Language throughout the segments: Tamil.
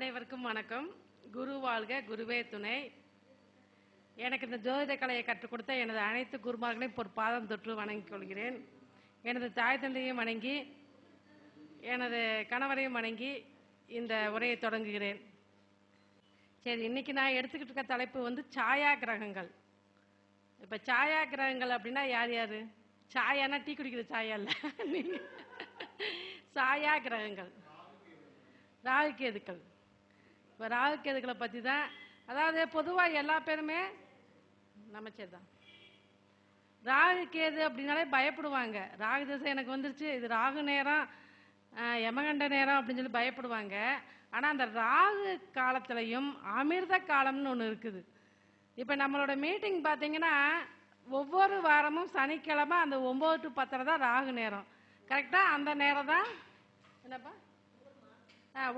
அனைவருக்கும் வணக்கம். குரு வாழ்க குருவே துணை. எனக்கு இந்த ஜோதிட கலையை கற்றுக் கொடுத்த எனது அனைத்து குருமார்களையும் ஒரு பாதம் தொற்று வணங்கிக் கொள்கிறேன். எனது தாய் தந்தையும் வணங்கி எனது கணவரையும் வணங்கி இந்த உரையை தொடங்குகிறேன். சரி இன்னைக்கு நான் எடுத்துக்கிட்டு இருக்க தலைப்பு வந்து சாயா கிரகங்கள் இப்போ சாயா கிரகங்கள் அப்படின்னா யார் யார்? சாயானா டீ குடிக்கிற சாயா இல்லை? சாயா கிரகங்கள் ராகு கேதுக்கள் இப்போ ராகுகேதுகளை பற்றி தான் அதாவது பொதுவாக எல்லா பேருமே நமச்சேர் தான் ராகு கேது அப்படின்னாலே பயப்படுவாங்க. ராகு திசை எனக்கு வந்துருச்சு இது ராகு நேரம் யமகண்ட நேரம் அப்படின்னு சொல்லி பயப்படுவாங்க. ஆனால் அந்த ராகு காலத்துலையும் அமிர்த காலம்னு ஒன்று இருக்குது. இப்போ நம்மளோட மீட்டிங் பார்த்தீங்கன்னா ஒவ்வொரு வாரமும் சனிக்கிழமை அந்த ஒம்பது டு பத்தரை தான் ராகு நேரம். கரெக்டாக அந்த நேரம் தான் என்னப்பா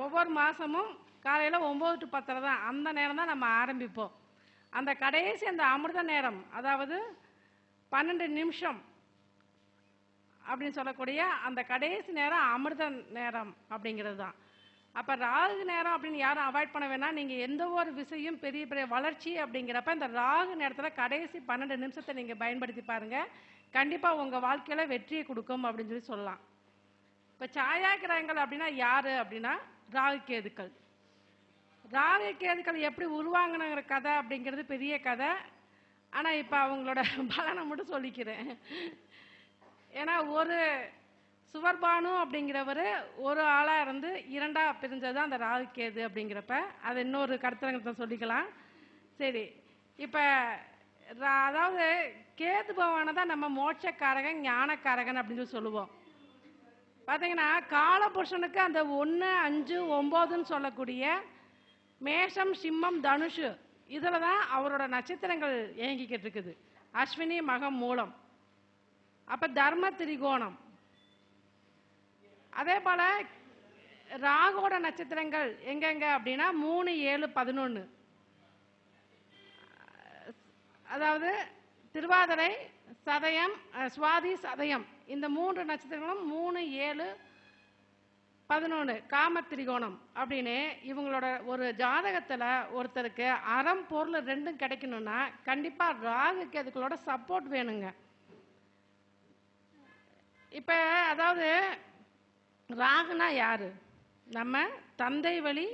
ஒவ்வொரு மாதமும் காலையில் ஒம்பது டு பத்தரை தான். அந்த நேரம் தான் நம்ம ஆரம்பிப்போம். அந்த கடைசி அந்த அமிர்த நேரம் அதாவது பன்னெண்டு நிமிஷம் அப்படின்னு சொல்லக்கூடிய அந்த கடைசி நேரம் அமிர்த நேரம் அப்படிங்கிறது தான். அப்போ ராகு நேரம் அப்படின்னு யாரும் அவாய்ட் பண்ண வேணாம். நீங்கள் எந்த ஒரு விஷயம் பெரிய பெரிய வளர்ச்சி அப்படிங்கிறப்ப இந்த ராகு நேரத்தில் கடைசி பன்னெண்டு நிமிஷத்தை நீங்கள் பயன்படுத்தி பாருங்கள் கண்டிப்பாக உங்கள் வாழ்க்கையில் வெற்றியை கொடுக்கும் அப்படின்னு சொல்லி சொல்லலாம். இப்போ சாயா கிரகங்கள் அப்படின்னா யார் அப்படின்னா ராகு கேதுக்கள். ராகு கேதுக்கள் எப்படி உருவாங்கினங்கிற கதை அப்படிங்கிறது பெரிய கதை. ஆனால் இப்போ அவங்களோட பலனை மட்டும் சொல்லிக்கிறேன். ஏன்னா ஒரு சுவர்பானு அப்படிங்கிறவர் ஒரு ஆளாக இருந்து இரண்டாக பிரிஞ்சது தான் அந்த ராகு கேது அப்படிங்கிறப்ப. அது இன்னொரு கருத்தரங்கத்தை சொல்லிக்கலாம். சரி இப்போ அதாவது கேது பவானை தான் நம்ம மோட்சக்காரகன் ஞானக்காரகன் அப்படின்னு சொல்லி சொல்லுவோம். பார்த்தீங்கன்னா காலபுருஷனுக்கு அந்த ஒன்று அஞ்சு ஒம்போதுன்னு சொல்லக்கூடிய மேஷம் சிம்மம் தனுஷு. இதில் தான் அவரோட நட்சத்திரங்கள் இயங்கிக்கிட்டு இருக்குது. அஸ்வினி மகம் மூலம். அப்போ தர்ம திரிகோணம். அதே போல் ராகோட நட்சத்திரங்கள் எங்கெங்க அப்படின்னா மூணு ஏழு பதினொன்று அதாவது திருவாதிரை சதயம் சுவாதி சதயம். இந்த மூன்று நட்சத்திரங்களும் மூணு ஏழு பதினொன்று காமத்திரிகோணம் அப்படின்னு இவங்களோட ஒரு ஜாதகத்தில் ஒருத்தருக்கு அறம் பொருள் ரெண்டும் கிடைக்கணும்னா கண்டிப்பாக ராகுக்கு அதுக்களோட சப்போர்ட் வேணுங்க. இப்போ அதாவது ராகுனா யாரு? நம்ம தந்தை வழி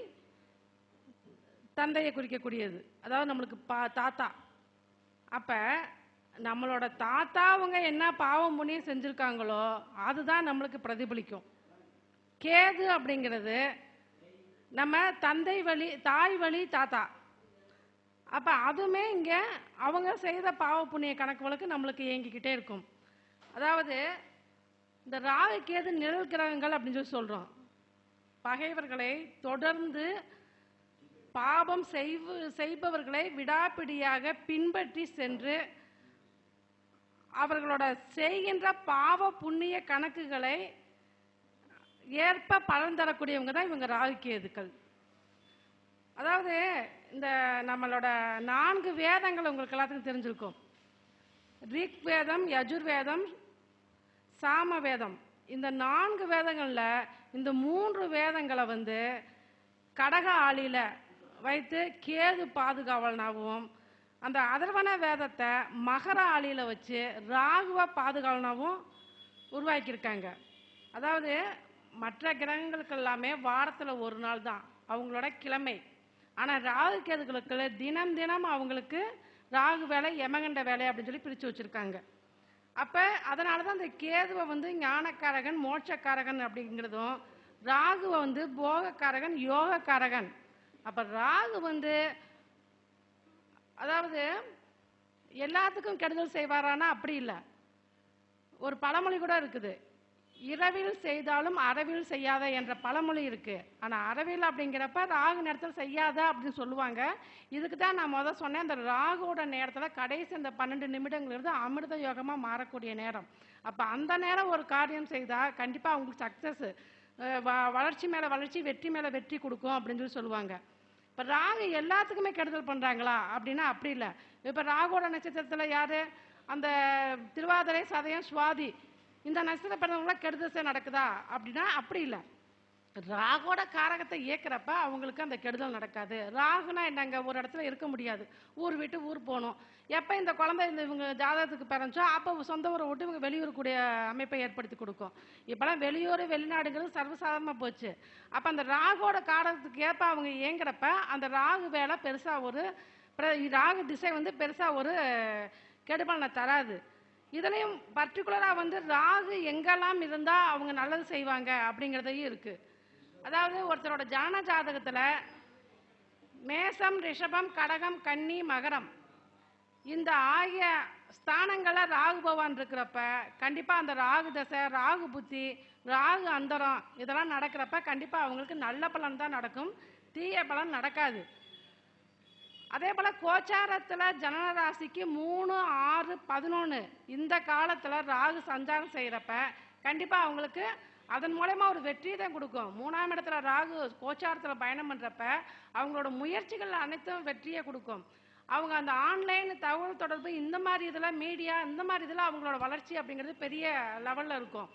தந்தையை குறிக்கக்கூடியது. அதாவது நம்மளுக்கு பா தாத்தா. அப்போ நம்மளோட தாத்தா அவங்க என்ன பாவம் புண்ணியம் செஞ்சுருக்காங்களோ அதுதான் நம்மளுக்கு பிரதிபலிக்கும். கேது அப்படிங்கிறது நம்ம தந்தை வழி தாய் வழி தாத்தா. அப்போ அதுவுமே இங்கே அவங்க செய்த பாவ புண்ணிய கணக்கு வழக்கு நம்மளுக்கு இயங்கிக்கிட்டே இருக்கும். அதாவது இந்த ராகு கேது நிழல் கிரகங்கள் அப்படின்னு சொல்லி சொல்கிறோம் பகைவர்களை தொடர்ந்து பாவம் செய்வு செய்பவர்களை விடாப்பிடியாக பின்பற்றி சென்று அவர்களோட செய்கின்ற பாவ புண்ணிய கணக்குகளை ஏற்ப பலன் தரக்கூடியவங்க தான் இவங்க ராகு கேதுக்கள் அதாவது இந்த நம்மளோட நான்கு வேதங்கள் உங்களுக்கு எல்லாத்துக்கும் தெரிஞ்சிருக்கும். ரிக் வேதம் யஜுர்வேதம் சாம வேதம் இந்த நான்கு வேதங்களில் இந்த மூன்று வேதங்களை வந்து கடக ஆளியில் வைத்து கேது பாதுகாவலனாகவும் அந்த அதர்வன வேதத்தை மகர ஆளியில் வச்சு ராகுவ பாதுகாவலனாகவும் உருவாக்கியிருக்காங்க. அதாவது மற்ற கிரகங்களுக்கு எல்லாமே வாரத்தில் ஒரு நாள் தான். அவங்களோட கிழமை. ஆனால் ராகு கேதுகளுக்கு தினம் தினம் அவங்களுக்கு ராகு வேலை யமகண்ட வேலை அப்படின்னு சொல்லி பிரித்து வச்சுருக்காங்க. அப்போ அதனால தான் இந்த கேதுவை வந்து ஞானக்காரகன் மோட்சக்காரகன் அப்படிங்கிறதும் ராகுவை வந்து போகக்காரகன் யோகக்காரகன். அப்போ ராகு வந்து அதாவது எல்லாத்துக்கும் கெடுதல் செய்வாரானா அப்படி இல்லை. ஒரு பழமொழி கூட இருக்குது. இரவில் செய்தாலும் அறவில் செய்யாத என்ற பழமொழி இருக்கு. ஆனால் அறவில் அப்படிங்கிறப்ப ராகு நேரத்தில் செய்யாத அப்படின்னு சொல்லுவாங்க. இதுக்கு தான் நான் முதல் சொன்னேன். அந்த ராகுவோட நேரத்தில் கடைசி அந்த பன்னெண்டு நிமிடங்கள் இருந்து அமிர்த யோகமாக மாறக்கூடிய நேரம். அப்போ அந்த நேரம் ஒரு காரியம் செய்தால் கண்டிப்பாக அவங்களுக்கு சக்சஸ் வளர்ச்சி மேலே வளர்ச்சி வெற்றி மேலே வெற்றி கொடுக்கும் அப்படின்னு சொல்லி சொல்லுவாங்க. இப்போ ராகு எல்லாத்துக்குமே கெடுதல் பண்ணுறாங்களா அப்படின்னா அப்படி இல்லை. இப்போ ராகுவோட நட்சத்திரத்தில் யார்? அந்த திருவாதிரை சதயம் சுவாதி. இந்த நட்சத்திர பிறந்தவங்களாம் கெடுதசை நடக்குதா? அப்படின்னா அப்படி இல்லை. ராகோட காரகத்தை இயக்கிறப்ப அவங்களுக்கு அந்த கெடுதல் நடக்காது. ராகுனா என்னங்க? ஒரு இடத்துல இருக்க முடியாது. ஊர் விட்டு ஊர் போகணும். எப்போ இந்த குழந்தை இந்த இவங்க ஜாதகத்துக்கு பிறந்துச்சோ அப்போ சொந்த ஊரை விட்டு இவங்க வெளியூர் கூடிய அமைப்பை ஏற்படுத்தி கொடுக்கும். இப்போலாம் வெளியூர் வெளிநாடுங்கிறது சர்வசாதாரணமாக போச்சு. அப்போ அந்த ராகோட காரகத்துக்கு ஏற்ப அவங்க இயங்குறப்ப அந்த ராகு வேலை பெருசாக ஒரு ராகு திசை வந்து பெருசாக ஒரு கெடுபலனை தராது. இதுலேயும் பர்டிகுலராக வந்து ராகு எங்கெல்லாம் இருந்தால் அவங்க நல்லது செய்வாங்க அப்படிங்கிறதையும் இருக்குது அதாவது ஒருத்தரோட ஜான ஜாதகத்தில் மேசம் ரிஷபம் கடகம் கன்னி மகரம் இந்த ஆகிய ஸ்தானங்களில் ராகு பகவான் இருக்கிறப்ப கண்டிப்பாக அந்த ராகு தசை ராகு புத்தி ராகு அந்தரம் இதெல்லாம் நடக்கிறப்ப கண்டிப்பாக அவங்களுக்கு நல்ல பலன் தான் நடக்கும். தீய பலன் நடக்காது. அதே போல் கோச்சாரத்தில் ஜனனராசிக்கு மூணு ஆறு பதினொன்று இந்த காலத்தில் ராகு சஞ்சாரம் செய்கிறப்ப கண்டிப்பாக அவங்களுக்கு அதன் மூலயமா ஒரு வெற்றி தான் கொடுக்கும். மூணாம் இடத்துல ராகு கோச்சாரத்தில் பயணம் பண்ணுறப்ப அவங்களோட முயற்சிகள் அனைத்தும் வெற்றியை கொடுக்கும். அவங்க அந்த ஆன்லைன் தகவல் தொடர்பு இந்த மாதிரி இதில் மீடியா இந்த மாதிரி இதில் அவங்களோட வளர்ச்சி அப்படிங்கிறது பெரிய லெவலில் இருக்கும்.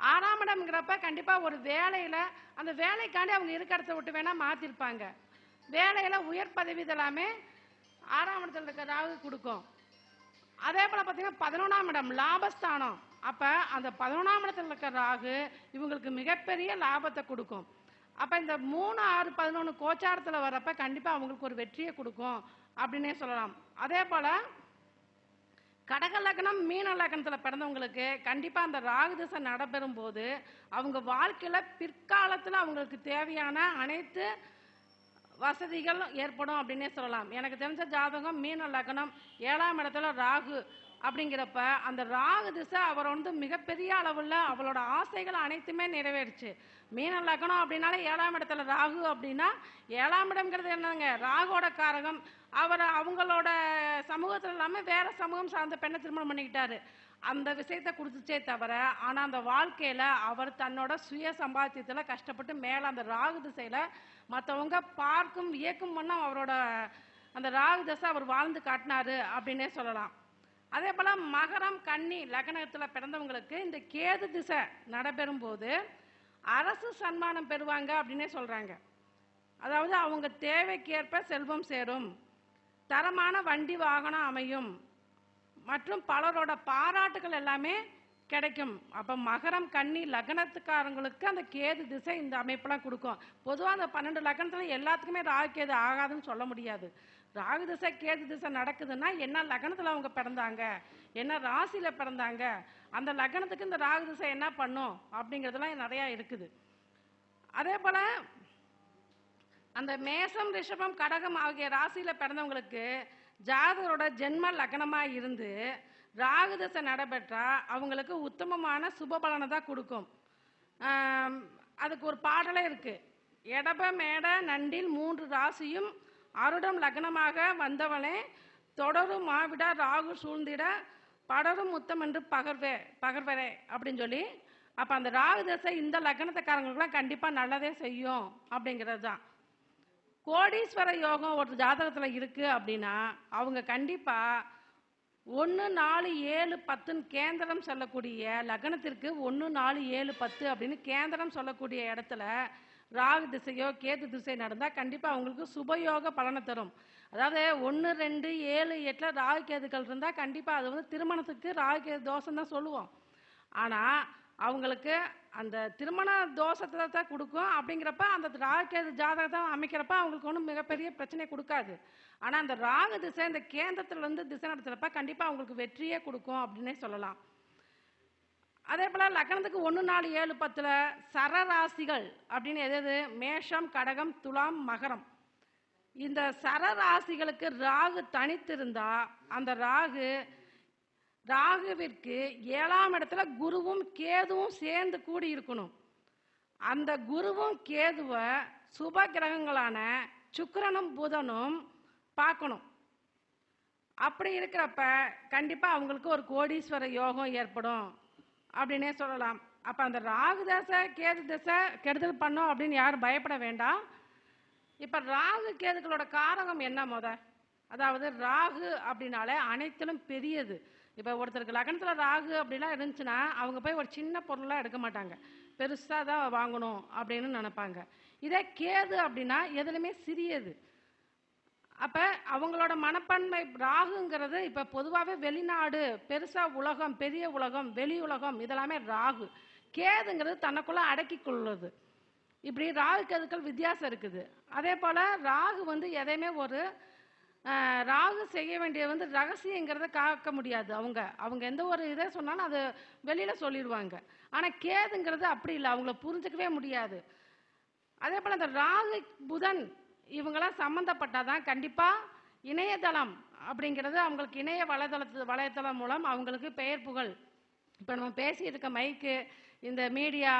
ஆறாம் இடம்ங்கிறப்ப கண்டிப்பாக ஒரு வேலையில் அந்த வேலைக்காண்டி அவங்க இருக்கிறத இடத்த விட்டு வேணால் மாற்றிருப்பாங்க வேலையில் உயர் பதவி இதெல்லாமே ஆறாம் இடத்துல இருக்க ராகு கொடுக்கும். அதே போல் பார்த்தீங்கன்னா பதினொன்றாம் இடம் லாபஸ்தானம். அப்போ அந்த பதினொன்றாம் இடத்துல இருக்க ராகு இவங்களுக்கு மிகப்பெரிய லாபத்தை கொடுக்கும். அப்போ இந்த மூணு ஆறு பதினொன்று கோச்சாரத்தில் வர்றப்ப கண்டிப்பாக அவங்களுக்கு ஒரு வெற்றியை கொடுக்கும் அப்படின்னே சொல்லலாம். அதே போல் கடக லக்னம் மீன லக்னத்தில் பிறந்தவங்களுக்கு கண்டிப்பாக அந்த ராகு திசை நடைபெறும் போது அவங்க வாழ்க்கையில் பிற்காலத்தில் அவங்களுக்கு தேவையான அனைத்து வசதிகள் ஏற்படும் அப்படின்னே சொல்லலாம். எனக்கு தெரிஞ்ச ஜாதகம் மீன லக்னம் ஏழாம் இடத்துல ராகு அப்படிங்கிறப்ப அந்த ராகு திசை அவர் வந்து மிகப்பெரிய அளவில் அவளோட ஆசைகள் அனைத்துமே நிறைவேறுச்சு. மீன லக்னம் அப்படின்னாலே ஏழாம் இடத்துல ராகு அப்படின்னா ஏழாம் இடம்ங்கிறது என்னங்க? ராகுவோட காரகம். அவர் அவங்களோட சமூகத்தில் இல்லாமல் வேற சமூகம் சார்ந்த பெண்ணை திருமணம் பண்ணிக்கிட்டாரு. அந்த விஷயத்தை கொடுத்துச்சே தவிர ஆனால் அந்த வாழ்க்கையில் அவர் தன்னோட சுய சம்பாத்தியத்தில் கஷ்டப்பட்டு மேலே அந்த ராகு திசையில் மற்றவங்க பார்க்கும் இயக்கும் வண்ணம் அவரோட அந்த ராகு திசை அவர் வாழ்ந்து காட்டினாரு அப்படின்னே சொல்லலாம். அதே போல் மகரம் கன்னி லக்னத்தில் பிறந்தவங்களுக்கு இந்த கேது திசை நடைபெறும் போது அரசு சன்மானம் பெறுவாங்க அப்படின்னே சொல்கிறாங்க அதாவது அவங்க தேவைக்கேற்ப செல்வம் சேரும். தரமான வண்டி வாகனம் அமையும். மற்றும் பலரோட பாராட்டுகள் எல்லாமே கிடைக்கும். அப்போ மகரம் கன்னி லக்னத்துக்காரங்களுக்கு அந்த கேது திசை இந்த அமைப்பெல்லாம் கொடுக்கும். பொதுவாக அந்த பன்னெண்டு லக்னத்தில் எல்லாத்துக்குமே ராகு கேது ஆகாதுன்னு சொல்ல முடியாது. ராகு திசை கேது திசை நடக்குதுன்னா என்ன லக்னத்தில் அவங்க பிறந்தாங்க? என்ன ராசியில் பிறந்தாங்க? அந்த லக்னத்துக்கு இந்த ராகு திசை என்ன பண்ணும்? அப்படிங்கிறதுலாம் நிறையா இருக்குது. அதே போல் அந்த மேசம் ரிஷபம் கடகம் ஆகிய ராசியில் பிறந்தவங்களுக்கு ஜாதகரோட ஜென்ம லக்னமாக இருந்து ராகு தசை அவங்களுக்கு உத்தமமான சுப பலனை தான் கொடுக்கும். அதுக்கு ஒரு பாடலே இருக்குது எடப மேட நண்டில் மூன்று ராசியும் அருடம் லக்னமாக வந்தவனே தொடரும் மாவிட ராகு சூழ்ந்திட படரும் முத்தம் என்று பகர்வே பகர்வரே அப்படின்னு சொல்லி அப்போ அந்த ராகு தசை இந்த லக்னத்துக்காரங்களுக்குலாம் கண்டிப்பாக நல்லதே செய்யும் அப்படிங்கிறது தான் கோடீஸ்வர யோகம் ஒரு ஜாதகத்தில் இருக்குது அப்படின்னா அவங்க கண்டிப்பாக ஒன்று நாலு ஏழு பத்துன்னு கேந்திரம் சொல்லக்கூடிய லக்னத்திற்கு ஒன்று நாலு ஏழு பத்து அப்படின்னு கேந்திரம் சொல்லக்கூடிய இடத்துல ராகு திசையோ கேது திசை நடந்தால் கண்டிப்பாக அவங்களுக்கு சுபயோக பலனை தரும். அதாவது ஒன்று ரெண்டு ஏழு எட்டில் ராகு கேதுக்கள் இருந்தால் கண்டிப்பாக அது வந்து திருமணத்துக்கு ராகு கேது தோஷம் தான் சொல்லுவோம். ஆனால் அவங்களுக்கு அந்த திருமண தோஷத்தை தான் கொடுக்கும். அப்படிங்கிறப்ப அந்த ராகு ஜாதகத்தை அமைக்கிறப்ப அவங்களுக்கு ஒன்றும் மிகப்பெரிய பிரச்சனை கொடுக்காது. ஆனால் அந்த ராகு திசை இந்த கேந்திரத்துலேருந்து திசை நடத்துகிறப்ப கண்டிப்பாக அவங்களுக்கு வெற்றியே கொடுக்கும் அப்படின்னே சொல்லலாம். அதே போல் லக்னத்துக்கு ஒன்று நாலு ஏழு பத்தில் சரராசிகள் அப்படின்னு எது மேஷம் கடகம் துலாம் மகரம். இந்த சரராசிகளுக்கு ராகு தனித்திருந்தால் அந்த ராகு ராகுவிற்கு ஏழாம் இடத்துல குருவும் கேதுவும் சேர்ந்து கூடி இருக்கணும் அந்த குருவும் கேதுவை சுப கிரகங்களான சுக்கரனும் புதனும் பார்க்கணும். அப்படி இருக்கிறப்ப கண்டிப்பாக அவங்களுக்கு ஒரு கோடீஸ்வர யோகம் ஏற்படும் அப்படின்னே சொல்லலாம். அப்போ அந்த ராகு தசை கேது தசை கெடுதல் பண்ணும் அப்படின்னு யாரும் பயப்பட வேண்டாம். இப்போ ராகு கேதுகளோட காரகம் என்ன முத? அதாவது ராகு அப்படின்னாலே அனைத்திலும் பெரியது. இப்போ ஒருத்தருக்கு லக்னத்தில் ராகு அப்படிலாம் இருந்துச்சுன்னா அவங்க போய் ஒரு சின்ன பொருளாக எடுக்க மாட்டாங்க. பெருசாக தான் வாங்கணும் அப்படின்னு நினைப்பாங்க. இதே கேது அப்படின்னா எதுலையுமே சிறியது. அப்போ அவங்களோட மனப்பான்மை ராகுங்கிறது இப்போ பொதுவாகவே வெளிநாடு பெருசாக உலகம் பெரிய உலகம் வெளி உலகம் இதெல்லாமே ராகு. கேதுங்கிறது தனக்குள்ளே அடக்கி கொள்ளுது இப்படி ராகு கேதுக்கள் வித்தியாசம் இருக்குது. அதே போல் ராகு வந்து எதையுமே ஒரு ராகு செய்ய வேண்டியது வந்து ரகசியங்கிறத காக்க முடியாது. அவங்க அவங்க எந்த ஒரு இதை சொன்னாலும் அது வெளியில் சொல்லிடுவாங்க. ஆனால் கேதுங்கிறது அப்படி இல்லை. அவங்கள புரிஞ்சுக்கவே முடியாது. அதே போல் இந்த ராகு புதன் இவங்கெல்லாம் சம்மந்தப்பட்டாதான் கண்டிப்பாக இணையதளம் அப்படிங்கிறது அவங்களுக்கு இணைய வலைதளத்து வலைத்தளம் மூலம் அவங்களுக்கு பெயர் புகழ். இப்போ நம்ம பேசியிருக்க மைக்கு இந்த மீடியா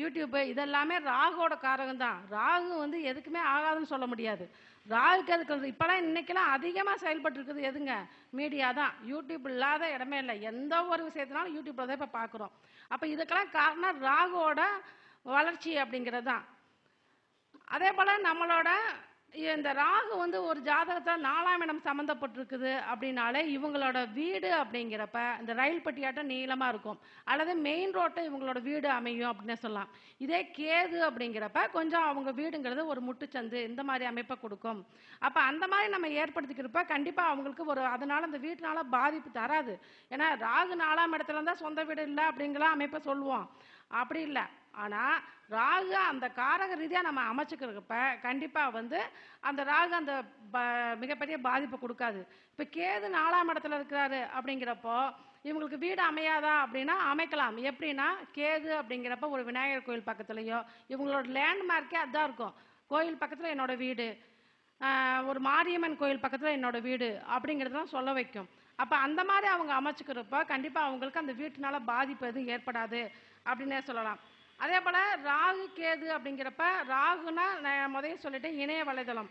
யூடியூப்பு இதெல்லாமே ராகுவோட காரகம் தான். ராகு வந்து எதுக்குமே ஆகாதுன்னு சொல்ல முடியாது. ராகுக்கு அதுக்கு இப்போலாம் இன்றைக்கெல்லாம் அதிகமாக செயல்பட்டுருக்குது எதுங்க? மீடியா தான். யூடியூப் இல்லாத இடமே இல்லை. எந்த ஒரு விஷயத்தினாலும் யூடியூப்பில் தான் இப்போ பார்க்குறோம் அப்போ இதுக்கெல்லாம் காரணம் ராகுவோட வளர்ச்சி அப்படிங்கிறது தான். அதே போல் நம்மளோட இந்த ராகு வந்து ஒரு ஜாதகத்தில் நாலாம் இடம் சம்மந்தப்பட்டிருக்குது அப்படின்னாலே இவங்களோட வீடு அப்படிங்கிறப்ப இந்த ரயில் பட்டியாட்டம் நீளமாக இருக்கும். அல்லது மெயின் ரோட்டை இவங்களோட வீடு அமையும் அப்படின்னு சொல்லலாம். இதே கேது அப்படிங்கிறப்ப கொஞ்சம் அவங்க வீடுங்கிறது ஒரு முட்டுச்சந்து இந்த மாதிரி அமைப்பை கொடுக்கும். அப்போ அந்த மாதிரி நம்ம ஏற்படுத்திக்கிறப்ப கண்டிப்பாக அவங்களுக்கு ஒரு அதனால் அந்த வீட்டுனால பாதிப்பு தராது. ஏன்னா ராகு நாலாம் இடத்துல இருந்தால் சொந்த வீடு இல்லை அப்படிங்கிற அமைப்பை சொல்லுவோம். அப்படி இல்லை. ஆனால் ராகு அந்த காரக ரீதியாக நம்ம அமைச்சுக்கிறப்ப கண்டிப்பாக வந்து அந்த ராகு அந்த ப- மிகப்பெரிய பாதிப்பை கொடுக்காது. இப்போ கேது நாலாம் இடத்துல இருக்கிறாரு அப்படிங்கிறப்போ இவங்களுக்கு வீடு அமையாதா அப்படின்னா அமைக்கலாம். எப்படின்னா கேது அப்படிங்கிறப்ப ஒரு விநாயகர் கோயில் பக்கத்துலேயோ இவங்களோட லேண்ட்மார்க்கே அதுதான் இருக்கும். கோயில் பக்கத்தில் என்னோட வீடு ஒரு மாரியம்மன் கோயில் பக்கத்தில் என்னோட வீடு அப்படிங்கிறதெல்லாம் சொல்ல வைக்கும். அப்போ அந்த மாதிரி அவங்க அமைச்சுக்கிறப்ப கண்டிப்பாக அவங்களுக்கு அந்த வீட்டுனால பாதிப்பு எதுவும் ஏற்படாது அப்படின்னே சொல்லலாம். அதே போல் ராகு கேது அப்படிங்கிறப்ப ராகுனா நான் முதல்ல சொல்லிட்டேன் இணைய வலைதளம்.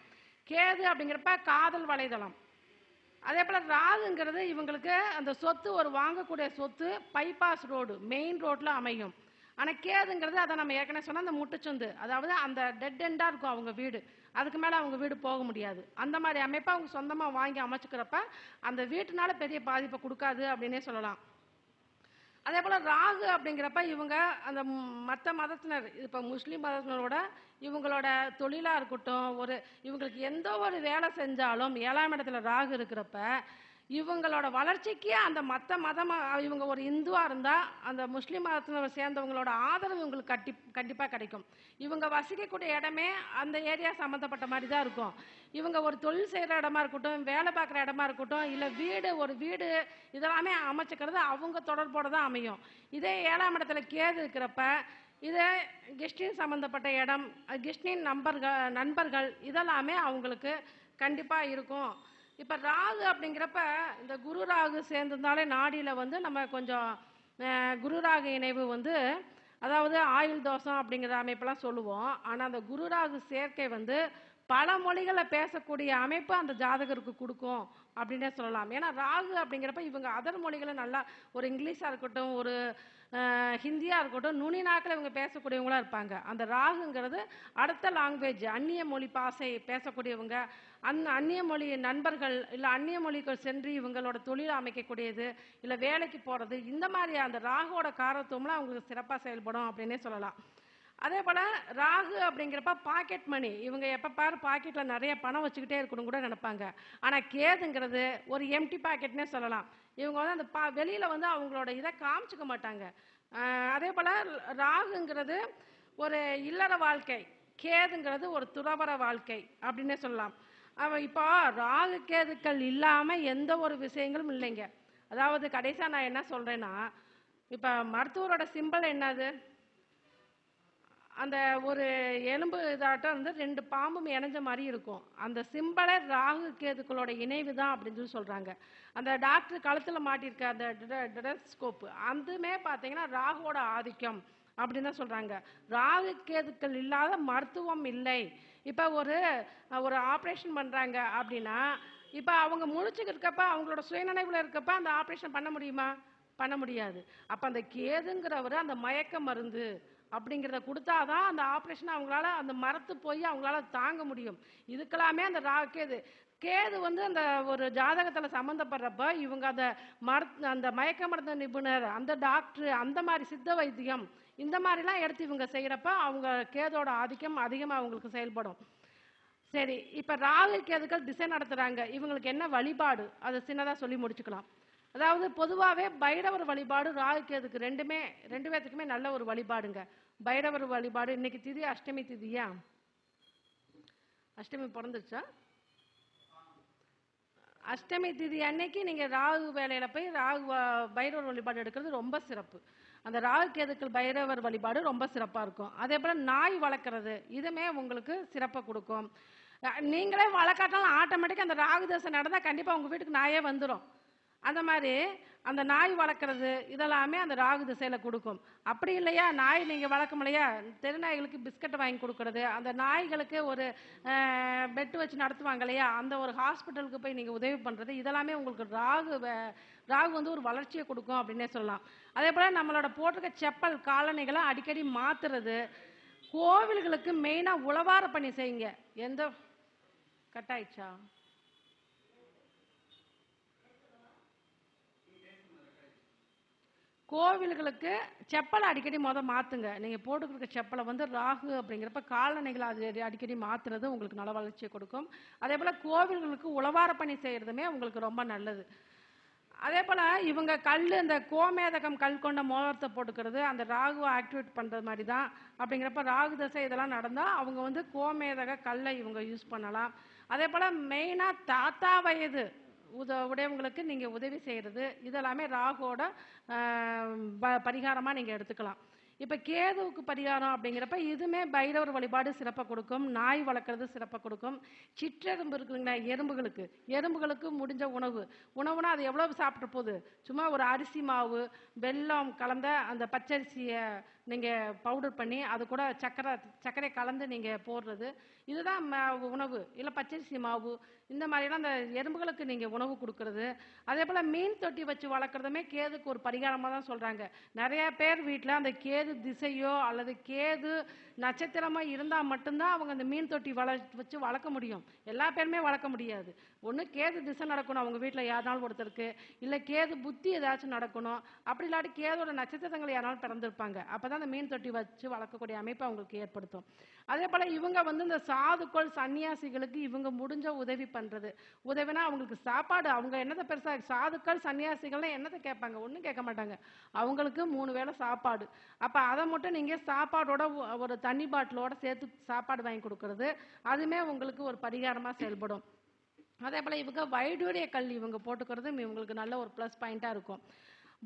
கேது அப்படிங்கிறப்ப காதல் வலைதளம். அதே போல் ராகுங்கிறது இவங்களுக்கு அந்த சொத்து ஒரு வாங்கக்கூடிய சொத்து பைபாஸ் ரோடு மெயின் ரோட்டில் அமையும். ஆனால் கேதுங்கிறது அதை நம்ம ஏற்கனவே சொன்னால் அந்த முட்டுச்சந்து. அதாவது அந்த டெட் எண்டாக இருக்கும் அவங்க வீடு. அதுக்கு மேலே அவங்க வீடு போக முடியாது. அந்த மாதிரி அமைப்பை அவங்க சொந்தமாக வாங்கி அமைச்சுக்கிறப்ப அந்த வீட்டுனால பெரிய பாதிப்பை கொடுக்காது அப்படின்னே சொல்லலாம். அதே போல் ராகு அப்படிங்கிறப்ப இவங்க அந்த மற்ற மதத்தினர் இப்போ முஸ்லீம் மதத்தினரோட இவங்களோட தொழிலாக இருக்கட்டும் ஒரு இவங்களுக்கு எந்த ஒரு வேலை செஞ்சாலும் ஏழாம் இடத்துல ராகு இருக்கிறப்ப இவங்களோட வளர்ச்சிக்கு அந்த மற்ற மதம் இவங்க ஒரு இந்துவாக இருந்தால் அந்த முஸ்லீம் மதத்தினரை சேர்ந்தவங்களோட ஆதரவு இவங்களுக்கு கட்டி கண்டிப்பாக கிடைக்கும். இவங்க வசிக்கக்கூடிய இடமே அந்த ஏரியா சம்மந்தப்பட்ட மாதிரி தான் இருக்கும். இவங்க ஒரு தொழில் செய்கிற இடமா இருக்கட்டும் வேலை பார்க்குற இடமா இருக்கட்டும் இல்லை வீடு ஒரு வீடு இதெல்லாமே அமைச்சுக்கிறது அவங்க தொடர்போட தான் அமையும். இதே ஏழாம் இடத்துல கேது இருக்கிறப்ப இதே கிஷ்டின் சம்மந்தப்பட்ட இடம் கிஷ்டின் நம்பர்கள் நண்பர்கள் இதெல்லாமே அவங்களுக்கு கண்டிப்பாக இருக்கும். இப்போ ராகு அப்படிங்கிறப்ப இந்த குரு ராகு சேர்ந்திருந்தாலே நாடியில் வந்து நம்ம கொஞ்சம் குரு ராகு இணைவு வந்து அதாவது ஆயுள் தோஷம் அப்படிங்கிற அமைப்பெல்லாம் சொல்லுவோம். ஆனால் அந்த குரு ராகு சேர்க்கை வந்து பல மொழிகளை பேசக்கூடிய அமைப்பு அந்த ஜாதகருக்கு கொடுக்கும் அப்படின்னே சொல்லலாம். ஏன்னா ராகு அப்படிங்கிறப்ப இவங்க அதர் மொழிகளை நல்லா ஒரு இங்கிலீஷாக இருக்கட்டும் ஒரு ஹிந்தியாக இருக்கட்டும் நுனி நாக்கில் இவங்க பேசக்கூடியவங்களா இருப்பாங்க. அந்த ராகுங்கிறது அடுத்த லாங்குவேஜ் அந்நிய மொழி பாசை பேசக்கூடியவங்க. அந் அந்நிய மொழி நண்பர்கள் இல்லை அந்நிய மொழிகள் சென்று இவங்களோட தொழில் அமைக்கக்கூடியது இல்லை வேலைக்கு போகிறது இந்த மாதிரி அந்த ராகுவோட காரத்துவம்லாம் அவங்களுக்கு சிறப்பாக செயல்படும் அப்படின்னே சொல்லலாம். அதே போல் ராகு அப்படிங்கிறப்ப பாக்கெட் மணி இவங்க எப்போ பாரு பாக்கெட்டில் நிறைய பணம் வச்சுக்கிட்டே இருக்கணும் கூட நினைப்பாங்க. ஆனால் கேதுங்கிறது ஒரு எம்டி பாக்கெட்னே சொல்லலாம். இவங்க வந்து அந்த பா வெளியில் வந்து அவங்களோட இதை காமிச்சிக்க மாட்டாங்க. அதே போல் ராகுங்கிறது ஒரு இல்லற வாழ்க்கை கேதுங்கிறது ஒரு துறவற வாழ்க்கை அப்படின்னே சொல்லலாம். அவன் இப்போ ராகு கேதுக்கள் இல்லாமல் எந்த ஒரு விஷயங்களும் இல்லைங்க. அதாவது கடைசியாக நான் என்ன சொல்கிறேன்னா இப்போ மருத்துவரோட சிம்பிள் என்னது? அந்த ஒரு எலும்பு இதாட்டம் வந்து ரெண்டு பாம்பும் இணைஞ்ச மாதிரி இருக்கும். அந்த சிம்பளை ராகு கேதுக்களோட இணைவு தான் அப்படின்னு சொல்லி சொல்கிறாங்க அந்த டாக்டர் கழுத்தில் மாட்டியிருக்க அந்த டெடஸ்கோப்பு அதுமே பார்த்தீங்கன்னா ராகுவோட ஆதிக்கம் அப்படின்னு தான் சொல்கிறாங்க ராகு கேதுக்கள் இல்லாத மருத்துவம் இல்லை. இப்போ ஒரு ஒரு ஆப்ரேஷன் பண்ணுறாங்க அப்படின்னா இப்போ அவங்க முழிச்சுக்கு இருக்கப்ப அவங்களோட சுயநினைவில் இருக்கப்ப அந்த ஆப்ரேஷன் பண்ண முடியுமா? பண்ண முடியாது. அப்போ அந்த கேதுங்கிறவர் அந்த மயக்க மருந்து அப்படிங்கிறத கொடுத்தாதான் அந்த ஆப்ரேஷன் அவங்களால அந்த மரத்து போய் அவங்களால தாங்க முடியும். இதுக்கெல்லாமே அந்த ரா கேது கேது வந்து அந்த ஒரு ஜாதகத்தில் சம்மந்தப்படுறப்ப இவங்க அந்த மர அந்த மயக்க மருந்து நிபுணர் அந்த டாக்டர் அந்த மாதிரி சித்த வைத்தியம் இந்த மாதிரிலாம் எடுத்து இவங்க செய்கிறப்ப அவங்க கேதோட ஆதிக்கம் அதிகமாக அவங்களுக்கு செயல்படும். சரி இப்போ ராகு கேதுக்கள் திசை நடத்துகிறாங்க இவங்களுக்கு என்ன வழிபாடு? அதை சின்னதாக சொல்லி முடிச்சுக்கலாம். அதாவது பொதுவாகவே பைரவர் வழிபாடு ராகு கேதுக்கு ரெண்டுமே ரெண்டு பேர்த்துக்குமே நல்ல ஒரு வழிபாடுங்க. பைரவர் வழிபாடு. இன்னைக்கு திதி அஷ்டமி திதியா? அஷ்டமி பிறந்துச்சா அஷ்டமி திதி அன்னைக்கு நீங்க ராகு வேலையில போய் ராகு வ- பைரவர் வழிபாடு எடுக்கிறது ரொம்ப சிறப்பு. அந்த ராகு கேதுக்கள் பைரவர் வழிபாடு ரொம்ப சிறப்பா இருக்கும். அதே போல நாய் வளர்க்குறது இதுமே உங்களுக்கு சிறப்பை கொடுக்கும். நீங்களே வளர்க்காட்டாலும் ஆட்டோமேட்டிக்காக அந்த ராகு தசை நடந்தால் கண்டிப்பாக உங்கள் வீட்டுக்கு நாயே வந்துடும் அந்த மாதிரி அந்த நாய் வளர்க்குறது இதெல்லாமே அந்த ராகு திசையில் கொடுக்கும். அப்படி இல்லையா? நாய் நீங்கள் வளர்க்க இல்லையா? தெருநாய்களுக்கு பிஸ்கட் வாங்கி கொடுக்கறது. அந்த நாய்களுக்கு ஒரு பெட்டு வச்சு நடத்துவாங்க இல்லையா? அந்த ஒரு ஹாஸ்பிட்டலுக்கு போய் நீங்கள் உதவி பண்ணுறது இதெல்லாமே உங்களுக்கு ராகு ராகு வந்து ஒரு வளர்ச்சியை கொடுக்கும் அப்படின்னே சொல்லலாம். அதே போல் நம்மளோட போட்டிருக்க செப்பல் காலணிகளை அடிக்கடி மாற்றுறது கோவில்களுக்கு மெயினாக உழவார பணி செய்யுங்க. எந்த கட் ஆயிடுச்சா கோவில்களுக்கு செப்பலை அடிக்கடி முத மாற்றுங்க நீங்கள் போட்டுக்கிற செப்பலை வந்து ராகு அப்படிங்கிறப்ப காலணிகளை அது அடிக்கடி மாற்றுறது உங்களுக்கு நல்ல வளர்ச்சியை கொடுக்கும். அதே போல் கோவில்களுக்கு உழவார பணி செய்கிறதுமே உங்களுக்கு ரொம்ப நல்லது. அதே போல் இவங்க கல் இந்த கோமேதகம் கல் கொண்ட மோதிரத்தை போட்டுக்கிறது அந்த ராகுவை ஆக்டிவேட் பண்ணுறது மாதிரி தான் அப்படிங்கிறப்ப ராகு தசை இதெல்லாம் நடந்தால் அவங்க வந்து கோமேதக கல்லை இவங்க யூஸ் பண்ணலாம். அதே போல் மெயினாக தாத்தா வயது உத உடையவங்களுக்கு நீங்கள் உதவி செய்கிறது இதெல்லாமே ராகுவோட பரிகாரமாக நீங்கள் எடுத்துக்கலாம். இப்போ கேதுவுக்கு பரிகாரம் அப்படிங்கிறப்ப இதுவுமே பைரவர் வழிபாடு சிறப்பாக கொடுக்கும். நாய் வளர்க்குறது சிறப்பாக கொடுக்கும். சிற்றெரும்பு இருக்குங்களா எறும்புகளுக்கு. எறும்புகளுக்கு முடிஞ்ச உணவு. உணவுனா அது எவ்வளோ சாப்பிட்டு போகுது? சும்மா ஒரு அரிசி மாவு வெல்லம் கலந்த அந்த பச்சரிசியை நீங்கள் பவுடர் பண்ணி அது கூட சக்கரை சர்க்கரை கலந்து நீங்கள் போடுறது. இதுதான் உணவு. இல்லை பச்சரிசி மாவு இந்த மாதிரிலாம் அந்த எறும்புகளுக்கு நீங்கள் உணவு கொடுக்கறது. அதே போல் மீன் தொட்டி வச்சு வளர்க்குறதுமே கேதுக்கு ஒரு பரிகாரமாக தான் சொல்கிறாங்க நிறைய பேர் வீட்டில் அந்த கேது திசையோ அல்லது கேது நட்சத்திரமாக இருந்தால் மட்டும்தான் அவங்க அந்த மீன் தொட்டி வள வச்சு வளர்க்க முடியும். எல்லா பேருமே வளர்க்க முடியாது. ஒன்று கேது திசை நடக்கணும் அவங்க வீட்டில் யாருனாலும் ஒருத்தருக்கு. இல்லை கேது புத்தி ஏதாச்சும் நடக்கணும். அப்படி இல்லாட்டி கேதோட நட்சத்திரங்கள் யாராலும் பிறந்திருப்பாங்க. அப்போ தான் அந்த மீன் தொட்டி வச்சு வளர்க்கக்கூடிய அமைப்பை அவங்களுக்கு ஏற்படுத்தும். அதே போல் இவங்க வந்து இந்த சாதுக்கள் சன்னியாசிகளுக்கு இவங்க முடிஞ்ச உதவி பண்ணுறது உதவினா அவங்களுக்கு சாப்பாடு அவங்க என்னத்தை பெருசாக சாதுக்கள் சன்னியாசிகள்லாம் என்னத்தை கேட்பாங்க? ஒன்றும் கேட்க மாட்டாங்க. அவங்களுக்கு மூணு வேளை சாப்பாடு. அப்போ அதை மட்டும் நீங்கள் சாப்பாடோட ஒரு தண்ணி பாட்டிலோட சேர்த்து சாப்பாடு வாங்கி கொடுக்கறது. அதுவுமே உங்களுக்கு ஒரு பரிகாரமாக செயல்படும். அதே போல் இவங்க வைடூரிய கல்வி இவங்க போட்டுக்கிறதும் இவங்களுக்கு நல்ல ஒரு ப்ளஸ் பாயிண்ட்டாக இருக்கும்.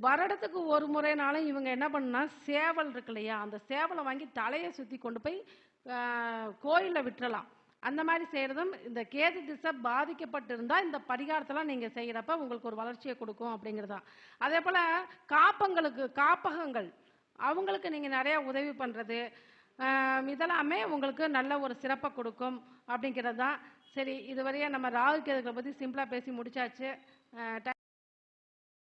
வருடத்துக்கு ஒரு முறைனாலும் இவங்க என்ன பண்ணுனா சேவல் இருக்கு இல்லையா? அந்த சேவலை வாங்கி தலையை சுற்றி கொண்டு போய் கோயிலில் விட்டுறலாம். அந்த மாதிரி செய்கிறதும் இந்த கேது திசை பாதிக்கப்பட்டிருந்தால் இந்த பரிகாரத்தெல்லாம் நீங்கள் செய்கிறப்ப உங்களுக்கு ஒரு வளர்ச்சியை கொடுக்கும் அப்படிங்கிறதான் அதே போல் காப்பங்களுக்கு காப்பகங்கள் அவங்களுக்கு நீங்கள் நிறையா உதவி பண்ணுறது இதெல்லாமே உங்களுக்கு நல்ல ஒரு சிறப்பை கொடுக்கும் அப்படிங்கிறது தான் சரி இதுவரையே நம்ம ராகு கேதுகளை பற்றி சிம்பிளாக பேசி முடிச்சாச்சு.